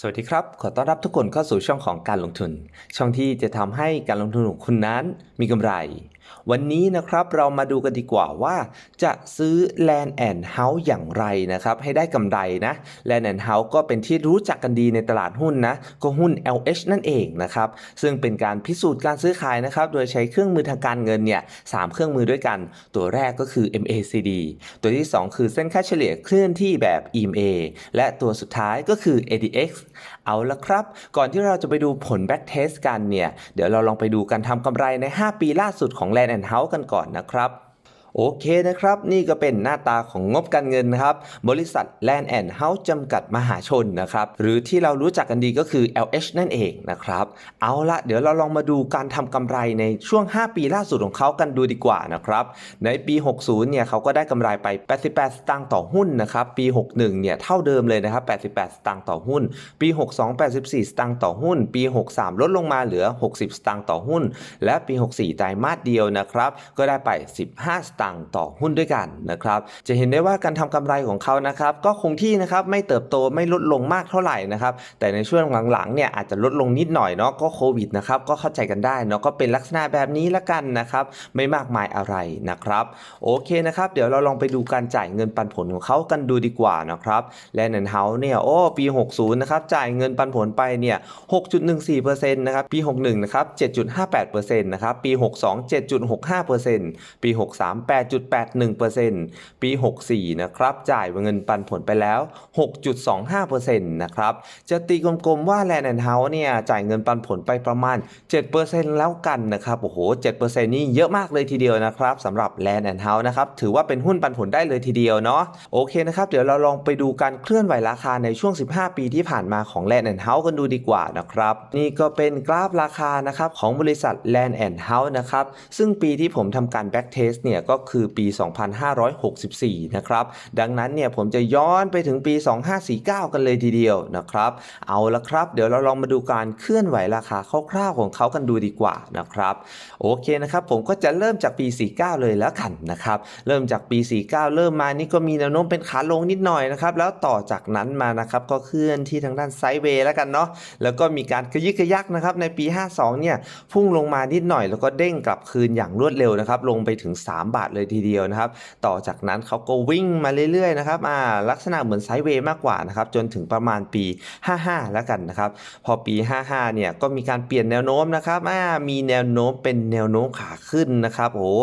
สวัสดีครับ ขอต้อนรับทุกคนเข้าสู่ช่องของการลงทุน ช่องที่จะทำให้การลงทุนของคุณนั้นมีกำไร วันนี้นะครับเรามาดูกันดีกว่าว่า จะซื้อ Land and House อย่างไรนะครับ ให้ได้กำไรนะ Land and House ก็เป็นที่รู้จักกันดีในตลาดหุ้นนะ ก็หุ้น LH นั่นเองนะครับ ซึ่งเป็นการพิสูจน์การซื้อขายนะครับ โดยใช้เครื่องมือทางการเงินเนี่ยสามเครื่องมือด้วยกัน ตัวแรกก็คือ MACD ตัวที่ 2 คือเส้นค่าเฉลี่ยเคลื่อนที่แบบ EMA และตัวสุดท้ายก็คือ ADX เอาละครับ ก่อนที่เราจะไปดูผลแบ็กเทสกันเนี่ย เดี๋ยวเราลองไปดูการทำกำไรใน 5 ปีล่าสุดของ Land and House กันก่อนนะครับ โอเคนะครับ นี่ก็เป็นหน้าตาของงบการเงินนะครับ บริษัท Land and House จำกัดมหาชนนะครับ หรือที่เรารู้จักกันดีก็คือ LH นั่นเองนะครับ เอาละเดี๋ยวเราลองมาดูการทำกำไรในช่วง 5 ปีล่าสุดของเขากันดูดีกว่านะครับ ในปี 60 เนี่ยเขาก็ได้กำไรไป 88 สตางค์ต่อหุ้นนะครับ ปี 61 เนี่ยเท่าเดิมเลยนะครับ 88 สตางค์ต่อหุ้น ปี 62 84 สตางค์ต่อหุ้น ปี 63 ลดลงมาเหลือ 60 สตางค์ต่อหุ้น และปี 64 ไตรมาสเดียวนะครับ ก็ได้ไป 15สต่างต่อหุ้นด้วยกันนะครับ จะเห็นได้ว่าการทำกำไรของเขานะครับ ก็คงที่นะครับไม่เติบโตไม่ลดลงมากเท่าไหร่นะครับ แต่ในช่วงหลังๆเนี่ยอาจจะลดลงนิดหน่อยเนาะก็โควิดนะครับก็เข้าใจกันได้เนาะก็เป็นลักษณะแบบนี้ละกันนะครับ ไม่มากมายอะไรนะครับ โอเคนะครับ เดี๋ยวเราลองไปดูการจ่ายเงินปันผลของเขากันดูดีกว่านะครับและนันเฮาเนี่ยโอ้ปี 60นะครับจ่ายเงินปันผลไปเนี่ย6.14%นะครับปี 61นะครับ7.58%นะครับปี 62 7.65%ปี 63 8.81%ปี 64 นะครับ จ่ายเงินปันผลไปแล้ว 6.25%นะครับ จะตีกลมๆว่า Land and House เนี่ย จ่ายเงินปันผลไปประมาณ 7%แล้วกันนะครับ โอ้โห 7%นี่เยอะมากเลยทีเดียวนะครับสำหรับ Land and House นะครับ ถือว่าเป็นหุ้นปันผลได้เลยทีเดียวเนาะ โอเคนะครับ เดี๋ยวเราลองไปดูการเคลื่อนไหวราคาในช่วง 15 ปีที่ผ่านมาของ Land and House กันดูดีกว่านะครับ นี่ก็เป็นกราฟราคานะครับของบริษัท Land and House นะครับ ซึ่งปีที่ผมทำการ back test เนี่ยก็็คือปี 2564 นะครับ ดังนั้นเนี่ยผมจะย้อนไปถึงปี 2549 กันเลยทีเดียวนะครับ เอาละครับ เดี๋ยวเราลองมาดูการเคลื่อนไหวราคาคร่าวๆของเขากันดูดีกว่านะครับ โอเคนะครับ ผมก็จะเริ่มจากปี 49 เลยแล้วกันนะครับ เริ่มจากปี 49 เริ่มมานี่ก็มีแนวโน้มเป็นขาลงนิดหน่อยนะครับ แล้วต่อจากนั้นมานะครับก็เคลื่อนที่ทางด้านไซด์เวย์แล้วกันเนาะ แล้วก็มีการกระยิกกระยักนะครับในปี 52 เนี่ยพุ่งลงมานิดหน่อยแล้วก็เด้งกลับคืนอย่างรวดเร็วนะครับลงไปถึง 3 บาทเลยทีเดียวนะครับ ต่อจากนั้นเขาก็วิ่งมาเรื่อยๆนะครับอ่าลักษณะเหมือนไซด์เวย์มากกว่านะครับจนถึงประมาณปี 55 แล้วกันนะครับ พอปี 55 เนี่ยก็มีการเปลี่ยนแนวโน้มนะครับอ่ามีแนวโน้มเป็นแนวโน้มขาขึ้นนะครับโอ้โห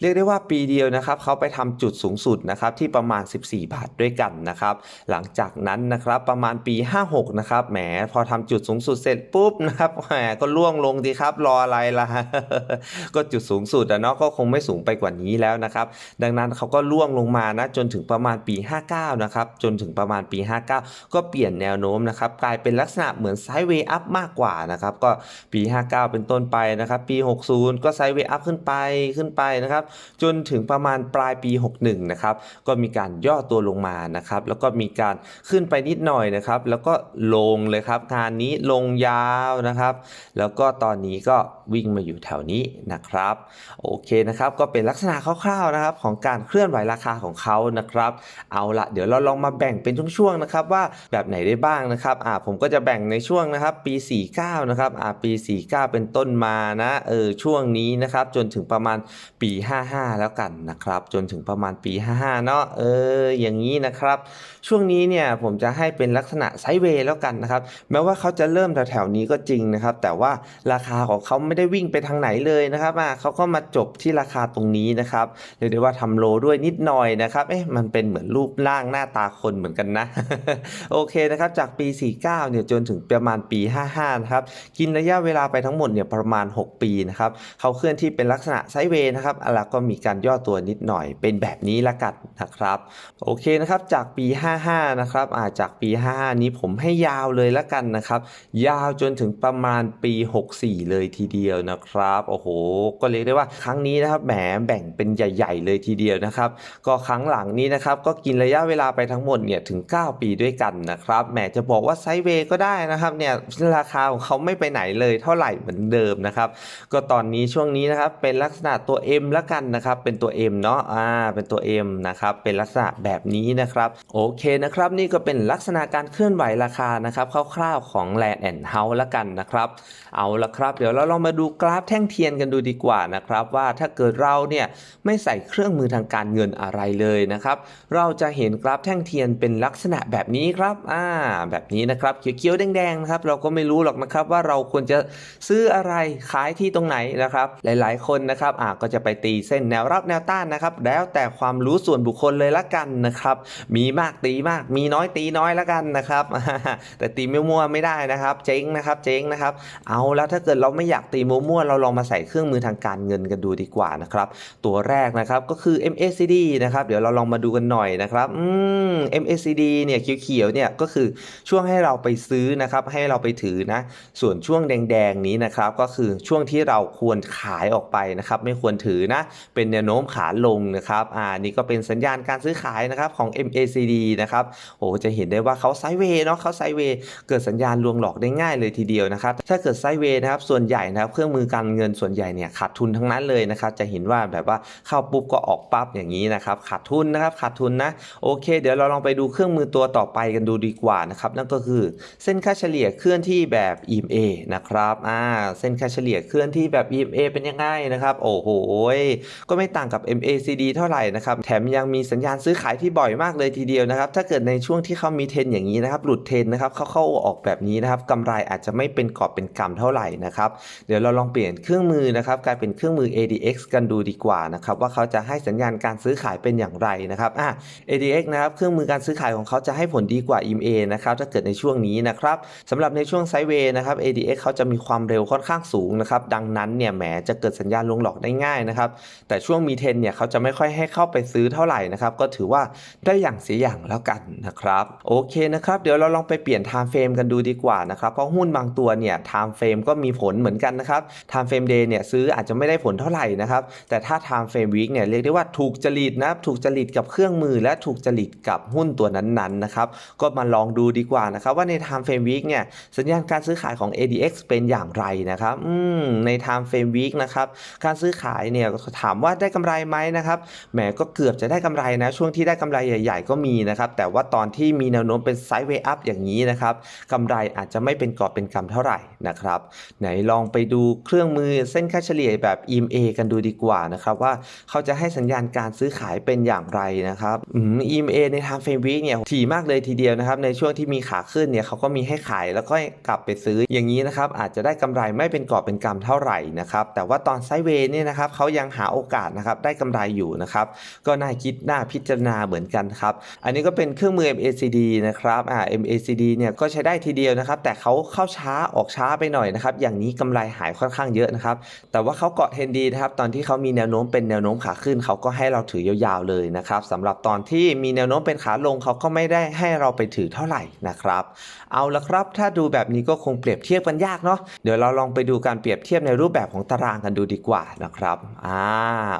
เรียกได้ว่าปีเดียวนะครับเขาไปทำจุดสูงสุดนะครับที่ประมาณ 14 บาทด้วยกันนะครับ หลังจากนั้นนะครับประมาณปี 56 นะครับแหมพอทำจุดสูงสุดเสร็จปุ๊บนะครับแหมก็ล่วงลงดีครับรออะไรล่ะก็จุดสูงสุดอะเนาะก็คงไม่สูงไปกว่านี้แล้วนะครับ ดังนั้นเขาก็ล่วงลงมานะจนถึงประมาณปี 59 นะครับ จนถึงประมาณปี 59 ก็เปลี่ยนแนวโน้มนะครับ กลายเป็นลักษณะเหมือนไซด์เวย์อัพมากกว่านะครับ ก็ปี 59 เป็นต้นไปนะครับ ปี 60 ก็ไซด์เวย์อัพขึ้นไปขึ้นไปนะครับ จนถึงประมาณปลายปี 61 นะครับ ก็มีการย่อตัวลงมานะครับ แล้วก็มีการขึ้นไปนิดหน่อยนะครับ แล้วก็ลงเลยครับงานนี้ลงยาวนะครับ แล้วก็ตอนนี้ก็วิ่งมาอยู่แถวนี้นะครับ โอเคนะครับ ก็เป็นลักษณะคร่าวๆนะครับของการเคลื่อนไหวราคาของเขานะครับ เอาละเดี๋ยวเราลองมาแบ่งเป็นช่วงๆนะครับว่าแบบไหนได้บ้างนะครับอ่าผมก็จะแบ่งในช่วงนะครับปี 49 นะครับอ่าปี 49 เป็นต้นมานะเออช่วงนี้นะครับจนถึงประมาณปี 55 แล้วกันนะครับจนถึงประมาณปี 55 เนาะเอออย่างนี้นะครับช่วงนี้เนี่ยผมจะให้เป็นลักษณะไซด์เวย์แล้วกันนะครับแม้ว่าเขาจะเริ่มแถวๆนี้ก็จริงนะครับแต่ว่าราคาของเขาไม่ได้วิ่งไปทางไหนเลยนะครับอ่าเขาก็มาจบที่ราคาตรงนี้นะครับเรียกได้ว่าทำโลด้วยนิดหน่อยนะครับเอ๊ะมันเป็นเหมือนรูปร่างหน้าตาคนเหมือนกันนะ โอเคนะครับจากปี 49เนี่ยจนถึงประมาณปี 55นะครับกินระยะเวลาไปทั้งหมดเนี่ยประมาณ 6 ปีนะครับเขาเคลื่อนที่เป็นลักษณะไซด์เวย์นะครับแล้วก็มีการย่อตัวนิดหน่อยเป็นแบบนี้ละกันนะครับโอเคนะครับจากปี 55นะครับอ่าจากปี 55 นี้ผมให้ยาวเลยละกันนะครับยาวจนถึงประมาณปี 64 เลยทีเดียวนะครับโอ้โหก็เรียกได้ว่าครั้งนี้นะครับแหมแบ่งเป็นใหญ่ ๆ เลยทีเดียวนะครับ ก็ครั้งหลังนี้นะครับก็กินระยะเวลาไปทั้งหมดเนี่ยถึง 9 ปีด้วยกันนะครับแหมจะบอกว่าไซเวก็ได้นะครับเนี่ยราคาของเขาไม่ไปไหนเลยเท่าไหร่เหมือนเดิมนะครับก็ตอนนี้ช่วงนี้นะครับเป็นลักษณะตัว M แล้วกันนะครับเป็นตัว M เนาะอ่าเป็นตัว M นะครับเป็นลักษณะแบบนี้นะครับโอเคนะครับนี่ก็เป็นลักษณะการเคลื่อนไหวราคานะครับคร่าวๆของ Land and House ล้วกันนะครับเอาละครับ เดี๋ยวเราลองมาดูกราฟแท่งเทียนกันดูดีกว่านะครับว่าถ้าเกิดเราเนี่ยไม่ใส่เครื่องมือทางการเงินอะไรเลยนะครับ เราจะเห็นกราฟแท่งเทียนเป็นลักษณะแบบนี้ครับอ่าแบบนี้นะครับเขียวๆแดงๆนะครับเราก็ไม่รู้หรอกนะครับว่าเราควรจะซื้ออะไรขายที่ตรงไหนนะครับ หลายๆ คนนะครับอ่าก็จะไปตีเส้นแนวรับแนวต้านนะครับ แล้วแต่ความรู้ส่วนบุคคลเลยละกันนะครับ มีมากตีมาก มีน้อยตีน้อยละกันนะครับ แต่ตีมั่วๆไม่ได้นะครับ เจ๊งนะครับเจ๊งนะครับ เอาแล้วถ้าเกิดเราไม่อยากตีมั่วๆเราลองมาใส่เครื่องมือทางการเงินกันดูดีกว่านะครับ ตัวแรกนะครับก็คือ MACD นะครับเดี๋ยวเราลองมาดูกันหน่อยนะครับอืม MACD เนี่ยเขียวๆเนี่ยก็คือช่วงให้เราไปซื้อนะครับให้เราไปถือนะ ส่วนช่วงแดงๆนี้นะครับก็คือช่วงที่เราควรขายออกไปนะครับไม่ควรถือนะ เป็นแนวโน้มขาลงนะครับอ่านี่ก็เป็นสัญญาณการซื้อขายนะครับของ MACD นะครับโอ้จะเห็นได้ว่าเขาไซเวย์เนาะเขาไซเวย์เกิดสัญญาณลวงหลอกได้ง่ายเลยทีเดียวนะครับถ้าเกิดไซเวย์นะครับส่วนใหญ่นะครับเครื่องมือการเงินส่วนใหญ่เนี่ยขาดทุนทั้งนั้นเลยนะครับจะเห็นว่าแบบว่าเข้าปุ๊บก็ออกปั๊บอย่างนี้นะครับขาดทุนนะครับขาดทุนนะโอเค เดี๋ยวเราลองไปดูเครื่องมือตัวต่อไปกันดูดีกว่านะครับนั่นก็คือเส้นค่าเฉลี่ยเคลื่อนที่แบบ EMA นะครับอ่าเส้นค่าเฉลี่ยเคลื่อนที่แบบ EMA เป็นยังไงนะครับโอ้โหก็ไม่ต่างกับ MACD เท่าไหร่นะครับแถมยังมีสัญญาณซื้อขายที่บ่อยมากเลยทีเดียวนะครับถ้าเกิดในช่วงที่เขามีเทรนอย่างนี้นะครับหลุดเทรนนะครับเขาเข้าออกแบบนี้นะครับกำไรอาจจะไม่เป็นกอบเป็นกำเท่าไหร่นะครับเดี๋ยวเราลองเปลี่ยนเครื่องมือนะครับกลายเป็นเครื่องมือ ADX กันดูดีกว่านะครับว่าเขาจะให้สัญญาณการซื้อขายเป็นอย่างไรนะครับอะ ADX นะครับเครื่องมือการซื้อขายของเขาจะให้ผลดีกว่า EMA นะครับถ้าเกิดในช่วงนี้นะครับสำหรับในช่วงไซด์เวย์นะครับ ADX เขาจะมีความเร็วค่อนข้างสูงนะครับดังนั้นเนี่ยแหมจะเกิดสัญญาณลงหลอกได้ง่ายนะครับแต่ช่วงมีเทนเนี่ยเขาจะไม่ค่อยให้เข้าไปซื้อเท่าไหร่นะครับก็ถือว่าได้อย่างเสียอย่างแล้วกันนะครับโอเคนะครับเดี๋ยวเราลองไปเปลี่ยน time frame กันดูดีกว่านะครับเพราะหุ้นบางตัวเนี่ย time frame ก็มีผลเหมือนกันนะครับ time frame day เนี่ยซื้ออาจจะไม่ได้ผลเท่าไหร่นะครับแต่ถ้า time frame week เนี่ยเรียกได้ว่าถูกจริตนะครับถูกจริตกับเครื่องมือ และถูกจริตกับหุ้นตัวนั้นๆนะครับก็มาลองดูดีกว่านะครับว่าใน time frame week เนี่ยสัญญาณการซื้อขายของ ADX เป็นอย่างไรนะครับอืมใน time frame week นะครับการซื้อขายเนี่ยถามว่าได้กำไรไหมนะครับแหมก็เกือบจะได้กำไรนะช่วงที่ได้กำไรใหญ่ๆ ก็มีนะครับแต่ว่าตอนที่มีแนวโน้มเป็นไซด์เวย์อัพอย่างนี้นะครับกำไรอาจจะไม่เป็นกอบเป็นกำเท่าไหร่นะครับไหนลองไปดูเครื่องมือเส้นค่าเฉลี่ยแบบ EMA กันดูดีกว่านะครับว่าเขาจะให้สัญญาณการซื้อขายเป็นอย่างไรนะครับอืม EMA ใน time frame week เนี่ยถี่มากเลยทีเดียวนะครับ ในช่วงที่มีขาขึ้นเนี่ยเขาก็มีให้ขายแล้วก็กลับไปซื้ออย่างนี้นะครับ อาจจะได้กำไรไม่เป็นกอบเป็นกำเท่าไหร่นะครับ แต่ว่าตอนไซเวย์เนี่ยนะครับเขายังหาโอกาสนะครับได้กำไรอยู่นะครับ ก็น่าคิดน่าพิจารณาเหมือนกันครับ อันนี้ก็เป็นเครื่องมือ MACD นะครับอ่า MACD เนี่ยก็ใช้ได้ทีเดียวนะครับ แต่เขาเข้าช้าออกช้าไปหน่อยนะครับ อย่างนี้กำไรหายค่อนข้างเยอะนะครับ แต่ว่าเขาเกาะเทรนดีนะครับ ตอนที่เขามีแนวโน้มเป็นแนวโน้มขาขึ้นเขาก็ให้เราถือยาวๆเลยนะครับสำหรับตอนที่มีแนวโน้มเป็นขาลงเขาก็ไม่ได้ให้เราไปถือเท่าไหร่นะครับ เอาละครับ ถ้าดูแบบนี้ก็คงเปรียบเทียบกันยากเนาะเดี๋ยวเราลองไปดูการเปรียบเทียบในรูปแบบของตารางกันดูดีกว่านะครับอ่า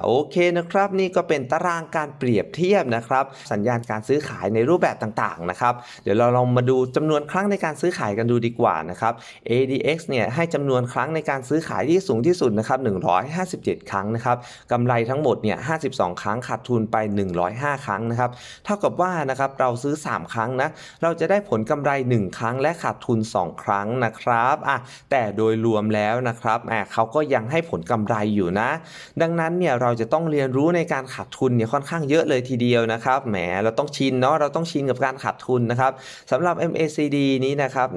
โอเคนะครับ นี่ก็เป็นตารางการเปรียบเทียบนะครับ สัญญาณการซื้อขายในรูปแบบต่างๆนะครับเดี๋ยวเราลองมาดูจำนวนครั้งในการซื้อขายกันดูดีกว่านะครับ ADX เนี่ยให้จำนวนครั้งในการซื้อขายที่สูงที่สุดนะครับ157 ครั้งนะครับกำไรทั้งหมดเนี่ย52 ครั้งขาดทุนไป 105 ครั้งนะครับ เท่ากับว่านะครับเราซื้อ 3 ครั้งนะ เราจะได้ผลกำไร 1 ครั้งและขาดทุน 2 ครั้งนะครับอะแต่โดยรวมแล้วนะครับอะเขาก็ยังให้ผลกำไรอยู่นะ ดังนั้นเนี่ยเราจะต้องเรียนรู้ในการขาดทุนเนี่ยค่อนข้างเยอะเลยทีเดียวนะครับแหมเราต้องชินเนาะเราต้องชินกับการขาดทุนนะครับสำหรับ MACD นี้นะครับ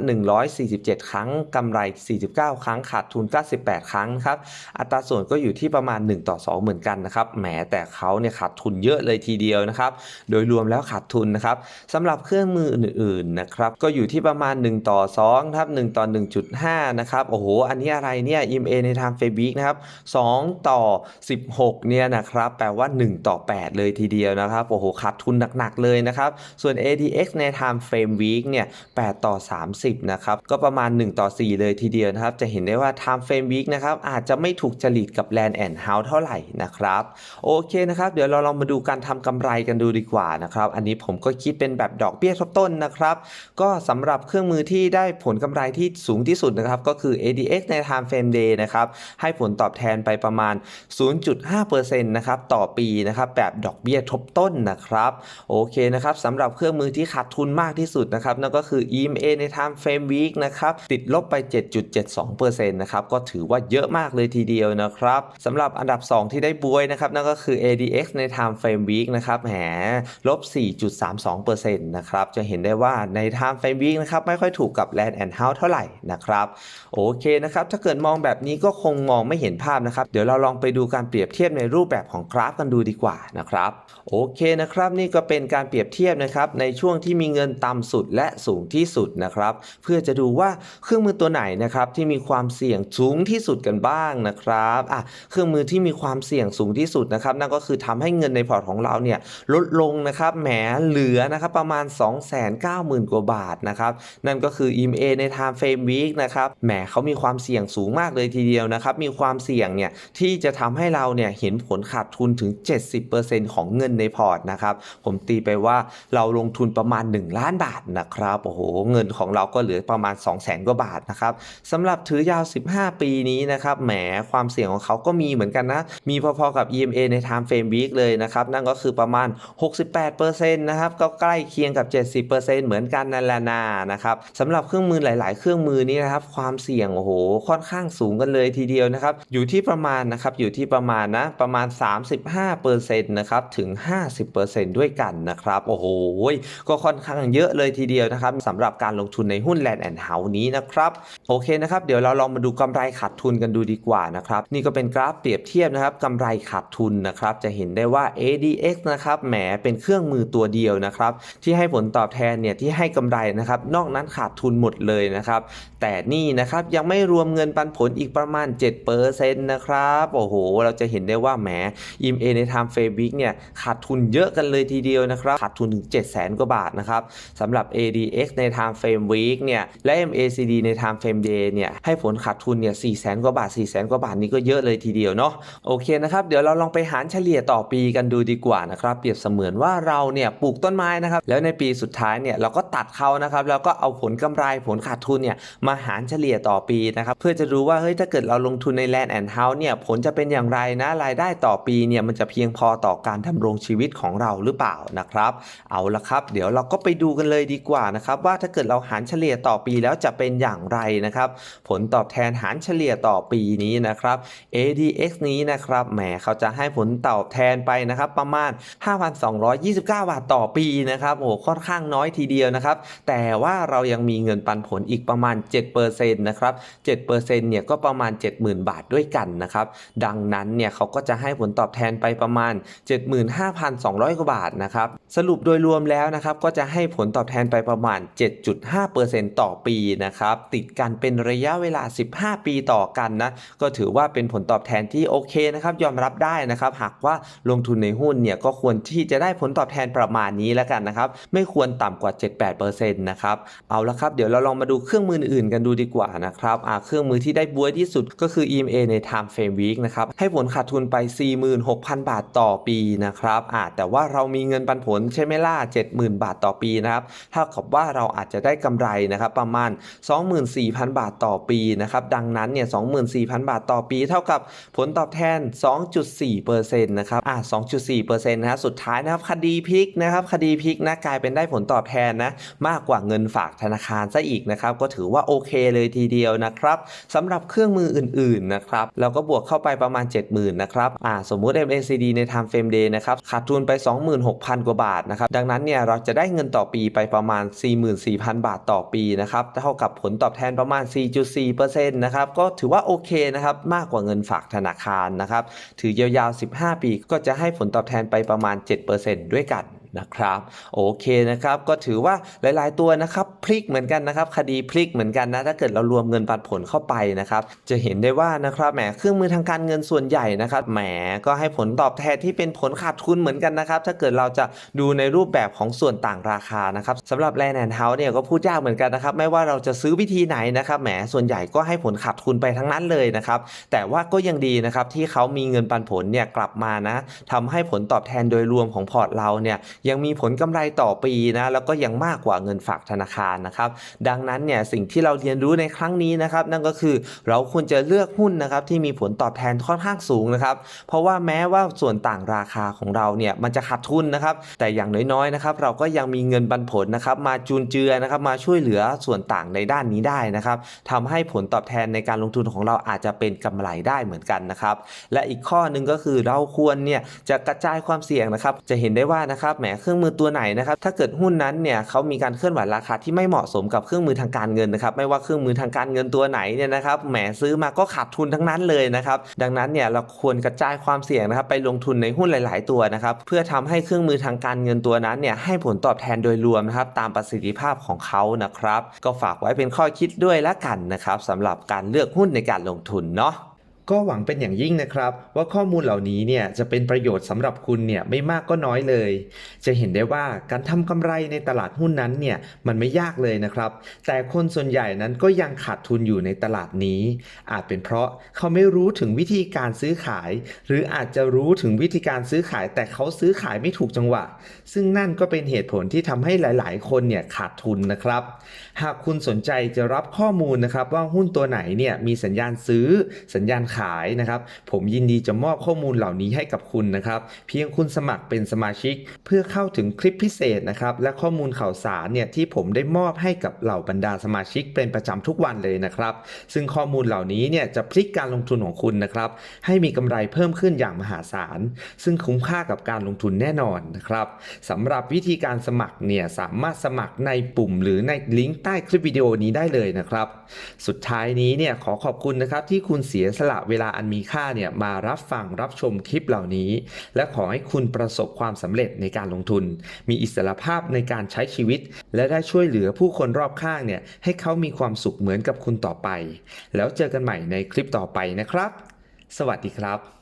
147 ครั้งกำไร 49 ครั้งขาดทุน 98 ครั้งครับอัตราส่วนก็อยู่ที่ประมาณ 1 ต่อ 2 เหมือนกันนะครับแหมแต่เขาเนี่ยขาดทุนเยอะเลยทีเดียวนะครับโดยรวมแล้วขาดทุนนะครับสำหรับเครื่องมืออื่นๆนะครับก็อยู่ที่ประมาณ 1 ต่อ2ครับ1ต่อ 1.5 นะครับโอ้โหอันนี้อะไรเนี่ย EMA ใน time frame นะครับ2ต่อ 16 เนี่ยนะครับแปลว่า 1 ต่อ 8 เลยทีเดียวนะครับโอ้โหขาดทุนหนักๆเลยนะครับส่วน ADX ใน time frame week เนี่ย8ต่อ 30 นะครับก็ประมาณ 1 ต่อ 4 เลยทีเดียวนะครับจะเห็นได้ว่า time frame week นะครับอาจจะไม่ถูกจริตกับ Land and House เท่าไหร่นะครับนะครับ โอเคนะครับ เดี๋ยวเราลองมาดูการทำกำไรกันดูดีกว่านะครับ อันนี้ผมก็คิดเป็นแบบดอกเบี้ยทบต้นนะครับ ก็สำหรับเครื่องมือที่ได้ผลกำไรที่สูงที่สุดนะครับ ก็คือ ADX ใน Time Frame Day นะครับ ให้ผลตอบแทนไปประมาณ 0.5%นะครับต่อปีนะครับแบบดอกเบี้ยทบต้นนะครับโอเคนะครับสำหรับเครื่องมือที่ขาดทุนมากที่สุดนะครับนั่นก็คือ EMA ใน Time Frame Week นะครับติดลบไป 7.72%นะครับก็ถือว่าเยอะมากเลยทีเดียวนะครับสำหรับอันดับ 2 ที่ได้บวยนะครับนั่นก็คือ ADX ใน Time Frame Week นะครับแหมลบ 4.32%นะครับจะเห็นได้ว่าใน Time Frame Week นะครับไม่ค่อยถูกกับ Land and House เท่าไหร่นะครับโอเคนะครับถ้าเกิดมองแบบนี้ก็คงมองไม่เห็นภาพนะครับเดี๋ยวเราลองไปดูการเปรียบเทียบในรูปแบบของกราฟกันดูดีกว่านะครับโอเคนะครับนี่ก็เป็นการเปรียบเทียบนะครับในช่วงที่มีเงินต่ำสุดและสูงที่สุดนะครับเพื่อจะดูว่าเครื่องมือตัวไหนนะครับที่มีความเสี่ยงสูงที่สุดกันบ้างนะครับอะเครื่องมือที่มีความเสี่ยงสูงูงที่สุดนะครับนั่นก็คือทำให้เงินในพอร์ตของเราเนี่ยลดลงนะครับแหมเหลือนะครับประมาณ 290,000 กว่าบาทนะครับนั่นก็คือ EMA ใน Time Frame Week นะครับแหมเขามีความเสี่ยงสูงมากเลยทีเดียวนะครับมีความเสี่ยงเนี่ยที่จะทำให้เราเนี่ยเห็นผลขาดทุนถึง 70%ของเงินในพอร์ตนะครับผมตีไปว่าเราลงทุนประมาณ 1 ล้านบาทนะครับโอ้โหเงินของเราก็เหลือประมาณ 2 0 0แสนกว่าบาทนะครับสำหรับถือยาว 15 ปีนี้นะครับแหมความเสี่ยงของเขาก็มีเหมือนกันนะมีพอๆกับ EMA ใน Time Frame Week เลยนะครับ นั่นก็คือประมาณ 68%นะครับ ก็ใกล้เคียงกับ 70%เหมือนกันนั่นแหละนานะครับสำหรับเครื่องมือหลาย ๆ เครื่องมือนี้นะครับ ความเสี่ยงโอ้โหค่อนข้างสูงกันเลยทีเดียวนะครับ อยู่ที่ประมาณนะครับอยู่ที่ประมาณนะประมาณ 35%นะครับถึง 50%ด้วยกันนะครับโอ้โหก็ค่อนข้างเยอะเลยทีเดียวนะครับสำหรับการลงทุนในหุ้น Land and House นี้นะครับโอเคนะครับเดี๋ยวเราลองมาดูกำไรขาดทุนกันดูดีกว่านะครับนี่ก็เป็นกราฟเปรียบเทียบนะครับกำไรขาดทุนนะครับจะเห็นได้ว่า ADX นะครับแหมเป็นเครื่องมือตัวเดียวนะครับที่ให้ผลตอบแทนเนี่ยที่ให้กำไรนะครับนอกนั้นขาดทุนหมดเลยนะครับแต่นี่นะครับยังไม่รวมเงินปันผลอีกประมาณ 7%นะครับโอ้โห เราจะเห็นได้ว่าแหม EMA ใน Time Frame Week เนี่ยขาดทุนเยอะกันเลยทีเดียวนะครับขาดทุนถึง700,000 กว่าบาทนะครับสำหรับ ADX ใน Time Frame Week เนี่ยและ MACD ใน Time Frame Day เนี่ยให้ผลขาดทุนเนี่ย400,000 กว่าบาท 400,000 กว่าบาทนี่ก็เยอะเลยทีเดียวเนาะโอเคนะครับเดี๋ยวเราลองไปหารเฉลี่ยต่อปีกันดูดีกว่านะครับ เปรียบเสมือนว่าเราเนี่ยปลูกต้นไม้นะครับ แล้วในปีสุดท้ายเนี่ยเราก็ตัดเขานะครับแล้วก็เอาผลกำไรผลขาดทุนเนี่ยมาหารเฉลี่ยต่อปีนะครับเพื่อจะรู้ว่าเฮ้ยถ้าเกิดเราลงทุนใน Land and House เนี่ยผลจะเป็นอย่างไรนะรายได้ต่อปีเนี่ยมันจะเพียงพอต่อการดำรงชีวิตของเราหรือเปล่านะครับเอาละครับ เดี๋ยวเราก็ไปดูกันเลยดีกว่านะครับว่าถ้าเกิดเราหารเฉลี่ยต่อปีแล้วจะเป็นอย่างไรนะครับผลตอบแทนหารเฉลี่ยต่อปีนี้นะครับ ADX นี้นะครับแหมเขาจะให้ผลตอบแทนไปนะครับประมาณ 5,229 บาทต่อปีนะครับโอ้โหค่อนข้างน้อยทีเดียวนะครับ แต่ว่าเรายังมีเงินปันผลอีกประมาณ 7%นะครับ7%เนี่ยก็ประมาณ 70,000 บาทด้วยกันนะครับ ดังนั้นเนี่ยเขาก็จะให้ผลตอบแทนไปประมาณ 75,200 กว่าบาทนะครับ สรุปโดยรวมแล้วนะครับ ก็จะให้ผลตอบแทนไปประมาณ 7.5%ต่อปีนะครับ ติดกันเป็นระยะเวลา 15 ปีต่อกันนะ ก็ถือว่าเป็นผลตอบแทนที่โอเคนะครับ ยอมรับได้นะครับหากว่าลงทุนในหุ้นเนี่ยก็ควรที่จะได้ผลตอบแทนประมาณนี้แล้วกันนะครับไม่ควรต่ำกว่า 7-8%นะครับเอาละครับเดี๋ยวเราลองมาดูเครื่องมืออื่นกันดูดีกว่านะครับอ่าเครื่องมือที่ได้บวยที่สุดก็คือ EMA ใน Time Frame Week นะครับให้ผลขาดทุนไป 46,000 บาทต่อปีนะครับอ่าแต่ว่าเรามีเงินปันผลใช่ไหมล่ะ70,000 บาทต่อปีนะครับเท่ากับว่าเราอาจจะได้กำไรนะครับประมาณ 24,000 บาทต่อปีนะครับดังนั้นเนี่ย24,000 บาทต่อปี เท่ากับผลตอบแทน2.4%นะครับอ่า2.4%นะฮะสุดท้ายนะครับคดีพลิกนะครับคดีพลิกนะกลายเป็นได้ผลตอบแทนนะมากกว่าเงินฝากธนาคารซะอีกนะครับก็ถือว่าโอเคเลยทีเดียวนะครับสำหรับเครื่องมืออื่นๆนะครับเราก็บวกเข้าไปประมาณ 70,000นะครับอ่าสมมุติ MACD ใน Time Frame Day นะครับขาดทุนไป 26,000 กว่าบาทนะครับดังนั้นเนี่ยเราจะได้เงินต่อปีไปประมาณ 44,000 บาทต่อปีนะครับเท่ากับผลตอบแทนประมาณ 4.4%นะครับก็ถือว่าโอเคนะครับมากกว่าเงินฝากธนาคารนะครับถือยาวๆ 15 ปี ก็จะให้ผลตอบแทนไปประมาณ 7%ด้วยกัน นะครับ โอเคนะครับ ก็ถือว่าหลาย ๆ ตัวนะครับพลิกเหมือนกันนะครับ คดีพลิกเหมือนกันนะ ถ้าเกิดเรารวมเงินปันผลเข้าไปนะครับ จะเห็นได้ว่านะครับแหมเครื่องมือทางการเงินส่วนใหญ่นะครับแหมก็ให้ผลตอบแทนที่เป็นผลขาดทุนเหมือนกันนะครับ ถ้าเกิดเราจะดูในรูปแบบของส่วนต่างราคานะครับสำหรับแลนด์แอนด์เฮาส์เนี่ยก็พูดยากเหมือนกันนะครับ ไม่ว่าเราจะซื้อวิธีไหนนะครับแหมส่วนใหญ่ก็ให้ผลขาดทุนไปทั้งนั้นเลยนะครับ แต่ว่าก็ยังดีนะครับที่เขามีเงินปันผลเนี่ยกลับมานะทำให้ผลตอบแทนโดยรวมของพอร์ตเราเนี่ยยังมีผลกำไรต่อปีนะแล้วก็ยังมากกว่าเงินฝากธนาคารนะครับ ดังนั้นเนี่ยสิ่งที่เราเรียนรู้ในครั้งนี้นะครับ นั่นก็คือเราควรจะเลือกหุ้นนะครับที่มีผลตอบแทนค่อนข้างสูงนะครับ เพราะว่าแม้ว่าส่วนต่างราคาของเราเนี่ยมันจะขาดทุนนะครับ แต่อย่างน้อยๆนะครับเราก็ยังมีเงินปันผลนะครับ มาจูนเจือนะครับมาช่วยเหลือส่วนต่างในด้านนี้ได้นะครับทำให้ผลตอบแทนในการลงทุนของเราอาจจะเป็นกำไรได้เหมือนกันนะครับ และอีกข้อหนึ่งก็คือเราควรเนี่ยจะกระจายความเสี่ยงนะครับ จะเห็นได้ว่านะครับแหมเครื่องมือตัวไหนนะครับถ้าเกิดหุ้นนั้นเนี่ยเขามีการเคลื่อนไหวราคาที่ไม่เหมาะสมกับเครื่องมือทางการเงินนะครับไม่ว่าเครื่องมือทางการเงินตัวไหนเนี่ยนะครับแหมซื้อมาก็ขาดทุนทั้งนั้นเลยนะครับดังนั้นเนี่ยเราควรกระจายความเสี่ยงนะครับไปลงทุนในหุ้นหลาย ๆ ตัวนะครับเพื่อทำให้เครื่องมือทางการเงินตัวนั้นเนี่ยให้ผลตอบแทนโดยรวมนะครับตามประสิทธิภาพของเขานะครับ ก็ฝากไว้เป็นข้อคิดด้วยละกันนะครับสำหรับการเลือกหุ้นในการลงทุนเนาะ ก็หวังเป็นอย่างยิ่งนะครับ ว่าข้อมูลเหล่านี้เนี่ยจะเป็นประโยชน์สำหรับคุณเนี่ยไม่มากก็น้อยเลย จะเห็นได้ว่าการทำกำไรในตลาดหุ้นนั้นเนี่ยมันไม่ยากเลยนะครับ แต่คนส่วนใหญ่นั้นก็ยังขาดทุนอยู่ในตลาดนี้ อาจเป็นเพราะเขาไม่รู้ถึงวิธีการซื้อขาย หรืออาจจะรู้ถึงวิธีการซื้อขาย แต่เขาซื้อขายไม่ถูกจังหวะ ซึ่งนั่นก็เป็นเหตุผลที่ทำให้หลาย ๆ คนเนี่ยขาดทุนนะครับ หากคุณสนใจจะรับข้อมูลนะครับว่าหุ้นตัวไหนเนี่ยมีสัญญาณซื้อสัญญาณขายนะครับ ผมยินดีจะมอบข้อมูลเหล่านี้ให้กับคุณนะครับ เพียงคุณสมัครเป็นสมาชิก เพื่อเข้าถึงคลิปพิเศษนะครับ และข้อมูลข่าวสารเนี่ยที่ผมได้มอบให้กับเหล่าบรรดาสมาชิกเป็นประจำทุกวันเลยนะครับ ซึ่งข้อมูลเหล่านี้เนี่ยจะพลิกการลงทุนของคุณนะครับ ให้มีกำไรเพิ่มขึ้นอย่างมหาศาล ซึ่งคุ้มค่ากับการลงทุนแน่นอนนะครับสำหรับวิธีการสมัครเนี่ยสามารถสมัครในปุ่มหรือในลิงก์ใต้คลิปวิดีโอนี้ได้เลยนะครับ สุดท้ายนี้เนี่ยขอขอบคุณนะครับที่คุณเสียสละเวลาอันมีค่าเนี่ยมารับฟังรับชมคลิปเหล่านี้ และขอให้คุณประสบความสำเร็จในการลงทุน มีอิสรภาพในการใช้ชีวิต และได้ช่วยเหลือผู้คนรอบข้างเนี่ยให้เขามีความสุขเหมือนกับคุณต่อไป แล้วเจอกันใหม่ในคลิปต่อไปนะครับ สวัสดีครับ